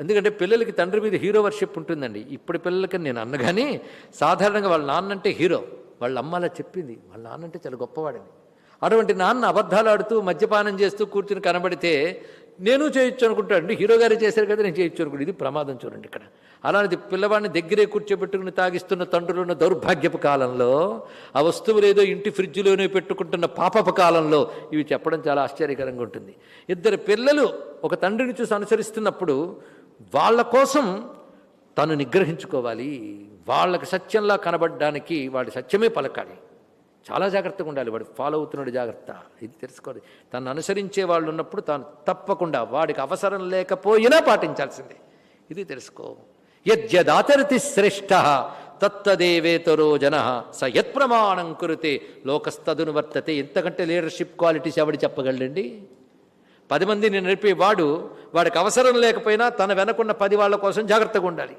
ఎందుకంటే పిల్లలకి తండ్రి మీద హీరో వర్షిప్ ఉంటుందండి. ఇప్పుడు పిల్లలకి నేను అన్నగాని సాధారణంగా వాళ్ళ నాన్న అంటే హీరో. వాళ్ళ అమ్మ అలా చెప్పింది. వాళ్ళ నాన్న అంటే చాలా గొప్పవాడని అటువంటి నాన్న అబద్ధాలు ఆడుతూ మద్యపానం చేస్తూ కూర్చుని కనబడితే నేను చేయొచ్చు అనుకుంటాడు హీరో గారు చేశారు కదా నేను చేయొచ్చు అనుకుంటు. ఇది ప్రమాదం చూడండి ఇక్కడ. అలాంటి పిల్లవాడిని దగ్గరే కూర్చోబెట్టుకుని తాగిస్తున్న తండ్రులు ఉన్న దౌర్భాగ్యపు కాలంలో ఆ వస్తువులు ఏదో ఇంటి ఫ్రిడ్జ్లోనే పెట్టుకుంటున్న పాపపు కాలంలో ఇవి చెప్పడం చాలా ఆశ్చర్యకరంగా ఉంటుంది. ఇద్దరు పిల్లలు ఒక తండ్రిని చూసి అనుసరిస్తున్నప్పుడు వాళ్ళ కోసం తను నిగ్రహించుకోవాలి. వాళ్ళకి సత్యంలా కనబడడానికి వాడి సత్యమే పలకాలి. చాలా జాగ్రత్తగా ఉండాలి వాడు. ఫాలో అవుతున్నాడు జాగ్రత్త. ఇది తెలుసుకోవాలి. తను అనుసరించే వాళ్ళు ఉన్నప్పుడు తాను తప్పకుండా వాడికి అవసరం లేకపోయినా పాటించాల్సిందే. ఇది తెలుసుకో. యద్యదాచరతి శ్రేష్ఠ తత్తదేవేతరో జన స యత్ప్రమాణం కురితే లోకస్తదును వర్తతే. ఎంతకంటే లీడర్షిప్ క్వాలిటీస్ ఎవడు చెప్పగలండి పది మందిని నడిపేవాడు వాడికి అవసరం లేకపోయినా తన వెనకున్న పది వాళ్ళ కోసం జాగ్రత్తగా ఉండాలి.